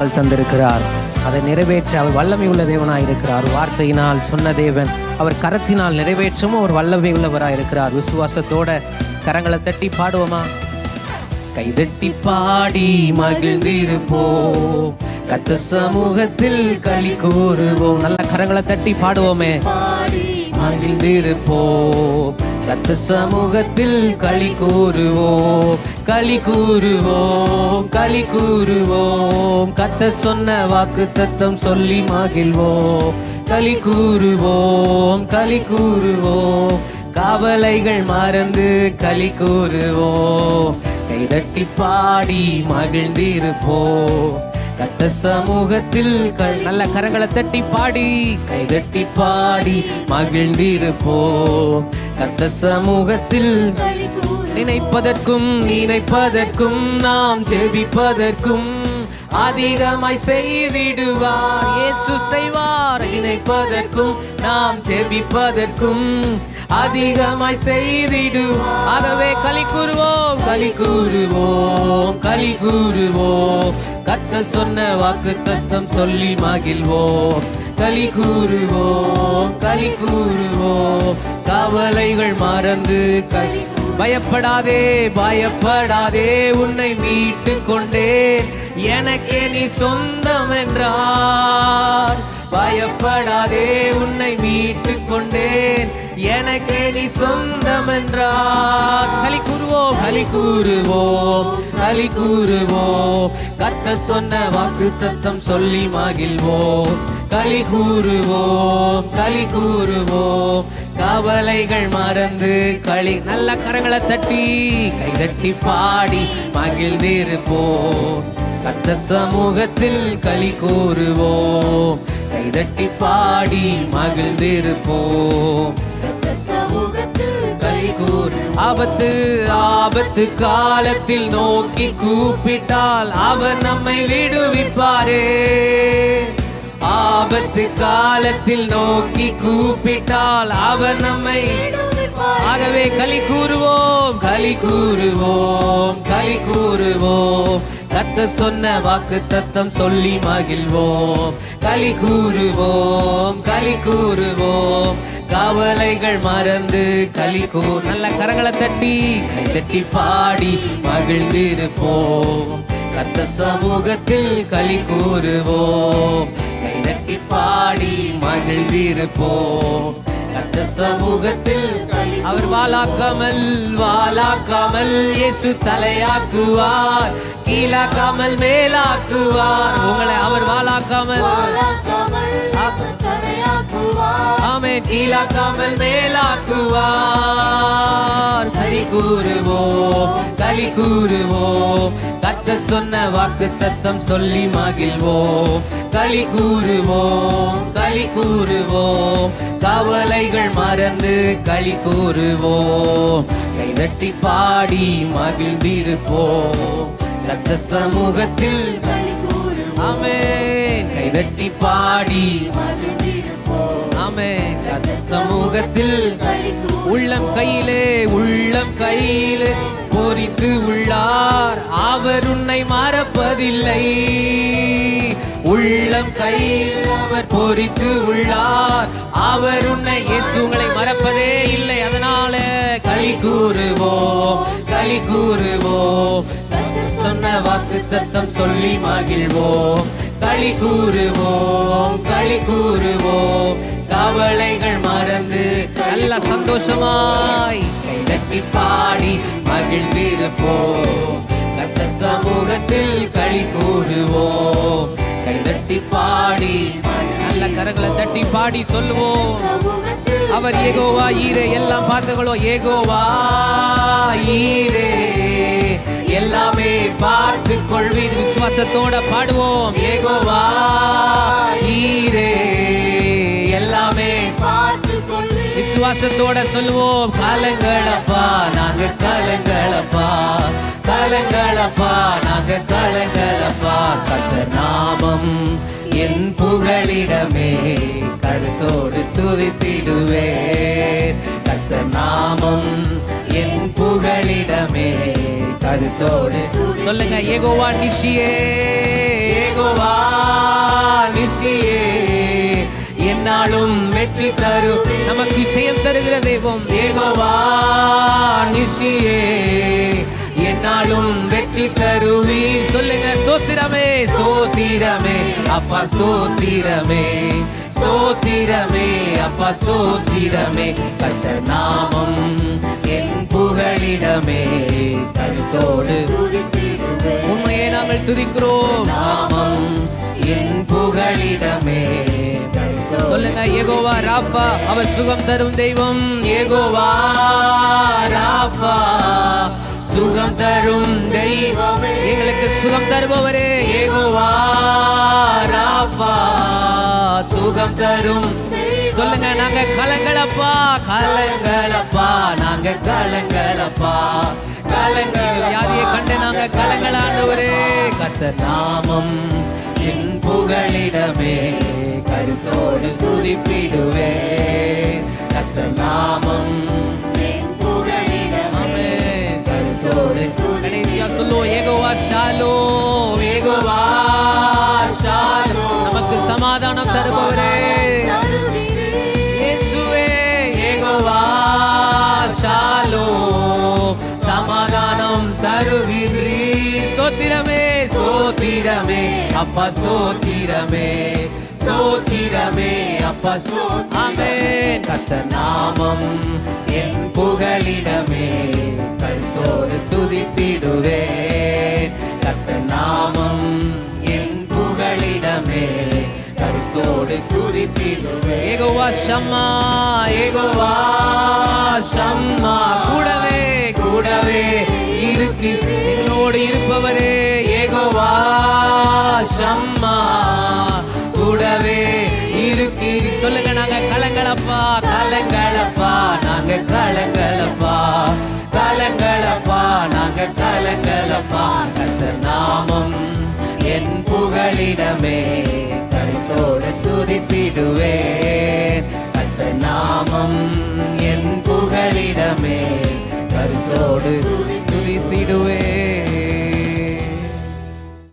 வாக்குத்தத்தங்கள் தந்திருக்கிறார். அதை நிறைவேற்ற அவர் வல்லமை உள்ள தேவனாய் இருக்கிறார் வார்த்தையினால் சொன்ன தேவன் அவர் கரத்தினால் நிறைவேற்றவும் அவர் வல்லமை உள்ளவராய் இருக்கிறார். விசுவாசத்தோட கரங்களை தட்டி பாடுவோமா? கைதட்டி பாடி மகிழ்ந்திருப்போம். கத்த சமூகத்தில் களி கூறுவோம். நல்ல கரங்களை தட்டி பாடுவோமே. மகிழ்ந்திருப்போம். கத்த சமூகத்தில் களி கூறுவோம் களி கூறுவோம் களி கூறுவோம். கத்த சொன்ன வாக்கு தத்தம் சொல்லி மகிழ்வோம். களி கூறுவோம் களி கூறுவோம். கவலைகள் மறந்து களி கூறுவோம். கைதட்டி பாடி மகிழ்ந்திருப்போம். கத்த சமூகத்தில் நல்ல கரங்களை தட்டி பாடி. கைதட்டி பாடி மகிழ்ந்திருப்போம் கத்த சமூகத்தில் நினைப்பதற்கும் நினைப்பதற்கும் நாம் ஜெபிப்பதற்கும் அதிகமாய் செய்திடுவார். இயேசு செய்வார். நினைப்பதற்கும் நாம் ஜெபிப்பதற்கும் அதிகமாய் செய்திடுவார். ஆகவே களி கூறுவோம். களி கூறுவோம் களி கூறுவோம். கத்த சொன்ன வாக்கு தத்தம் சொல்லி மகிழ்வோம். களி கூறுவோம் களி கூறுவோம். கவலைகள் மறந்து களி பயப்படாதே பயப்படாதே உன்னை மீட்டு கொண்டே எனக்கே நீ சொந்தம் என்றார். பயப்படாதே உன்னை மீட்டு கொண்டேன். எனக்கு நீ சொந்தம் என்றார் களி கூறுவோம் களி கூறுவோம் களி கூறுவோம். கத்த சொன்ன வாக்கு தத்தம் சொல்லி மகிழ்வோம். களி கூறுவோம் களி கூறுவோம். கவலைகள் மறந்து களி நல்ல கரங்களை தட்டி கைதட்டி பாடி மகிழ்ந்திருப்போம். கத்த சமூகத்தில் களி கூறுவோம். கைதட்டி பாடி மகிழ்ந்திருப்போம். ஆபத்து ஆபத்து காலத்தில் நோக்கி கூப்பிட்டால் அவர் நம்மை விடுவிப்பாரே. ஆபத்து காலத்தில் நோக்கி கூப்பிட்டால் அவர் நம்மை ஆகவே களி கூறுவோம் களி கூறுவோம் களி கூறுவோம். கத்த சொன்ன வாக்கு தத்தம் சொல்லி மகிழ்வோம். களி கூறுவோம் களி கூறுவோம். கவலைகள் மறந்து கலிக்கோ நல்ல கரங்களை தட்டி கை தட்டி பாடி மகிழ்ந்திருப்போம். கத்த சமூகத்தில் களி கூறுவோம் கை தட்டி பாடி மகிழ்ந்திருப்போம். கத்த சமூகத்தில் அவர் வாலாக்காமல் வாலாக்காமல் இயேசு தலையாக்குவார். கீழாக்காமல் மேலாக்குவார். உங்களை அவர் வாலாக்காமல். ஆமே கீழாக்காமல் மேலாக்குவார். களி கூறுவோம். களி கூறுவோம் கத்த சொன்ன வாக்கு தத்தம் சொல்லி மகிழ்வோம். களி கூறுவோம் களி கூறுவோம் கவலைகள் மறந்து களி கூறுவோம் கைதட்டி பாடி மகிழ்ந்திருப்போம். கத்த சமூகத்தில் ஆமே கைதட்டி பாடி கத்த சமூகத்தில் உள்ளம் கையிலே உள்ளம் கையிலே பொறித்து உள்ளார். அவர் உன்னை மறப்பதில்லை. உள்ளம் கையில் அவர் பொறித்து உள்ளார். அவர் உன்னை இயேசு உங்களை மறப்பதே இல்லை. அதனால களி கூறுவோம் களி கூறுவோம். சொன்ன வாக்கு தத்தம் சொல்லி மகிழ்வோம். களி கூறுவோம் களி கூறுவோம். கவலைகள் மறந்து நல்ல சந்தோஷமாய் கைதட்டி பாடி மகிழ்ந்திருப்போம். கத்த சமூகத்தில் களி கூறுவோம். கைதட்டி பாடி நல்ல கரங்களை தட்டி பாடி சொல்லுவோம். அவர் ஏகோவா ஈரே எல்லாம் பார்த்துகளோ ஏகோவா ஈரே. எல்லாமே பார்த்து கொள்வீர். விசுவாசத்தோட பாடுவோம். ஏகோவா ஈரே எல்லாமே விசுவாசத்தோட சொல்லுவோம். கலங்களப்பா நாங்க கலங்களப்பா கலங்களப்பா நாங்க கலங்களப்பா கத்த நாமம் என் புகழிடமே கருத்தோடு துதித்திடுவே கருத்தோடு சொல்லுங்க ஏகோவா நிஷியே ஏகோவா நிஷியே என்னாலும் வெற்றி தரு. நமக்கு ஜெயம் தருகிற தெய்வம். ஏகோவா நிஷியே என்னாலும் வெற்றி தருவீர் சொல்லுங்க சோத்திரமே. சோத்திரமே அப்பா சோத்திரமே. சோத்திரமே அப்பா சோத்திரமே. கத்த நாமம் புகழிடமே கருத்தோடு உண்மையை நாங்கள் துதிக்கிறோம். நாமம் என் புகழிடமே சொல்லுங்க ஏகோவா ராப்பா அவர் சுகம் தரும் தெய்வம். ஏகோவா ராப்பா சுகம் தரும் தெய்வம். எங்களுக்கு சுகம் தருபவரே. ஏகோவா ராப்பா சுகம் தரும் சொல்லுங்க நாங்க கலங்களப்பா கலங்களப்பா நாங்க கலங்களப்பா கலங்கள் வியாதியை கண்டு நாங்க கலங்களாண்டவரே கத்த நாமம் என் புகழிடமே கருத்தோடு துதிப்பிடுவே கத்த நாமம் கடைசியா சொல்லுவோம் ஏகோவா ஷாலோ ஏகோவா ஷாலோ. நமக்கு சமாதானம் தருபவரே. தருகின்றீ சோத்திரமே சோத்திரமே அப்பா சோத்திரமே. சோத்திரமே அப்பா சோ ஆமென். கத்த நாமம் என் புகழிடமே கருத்தோடு துதித்திடுவே. கத்த நாமம் என் புகழிடமே கருத்தோடு துதித்திடுவே. ஏகோவா ஷம்மா. ஏகோவா ஷம்மா. கூடவே கூடவே. இருக்கு. எங்களோடு இருப்பவரே ஏகோவா சம்மா கூடவே இருக்கு சொல்லுங்க நாங்க கலங்கலப்பா கலங்கலப்பா நாங்க கலங்கலப்பா. கலங்கலப்பா நாங்க கலங்கலப்பா. கத்த நாமம் என் புகழிடமே கருத்தோடு துதித்திடுவேன்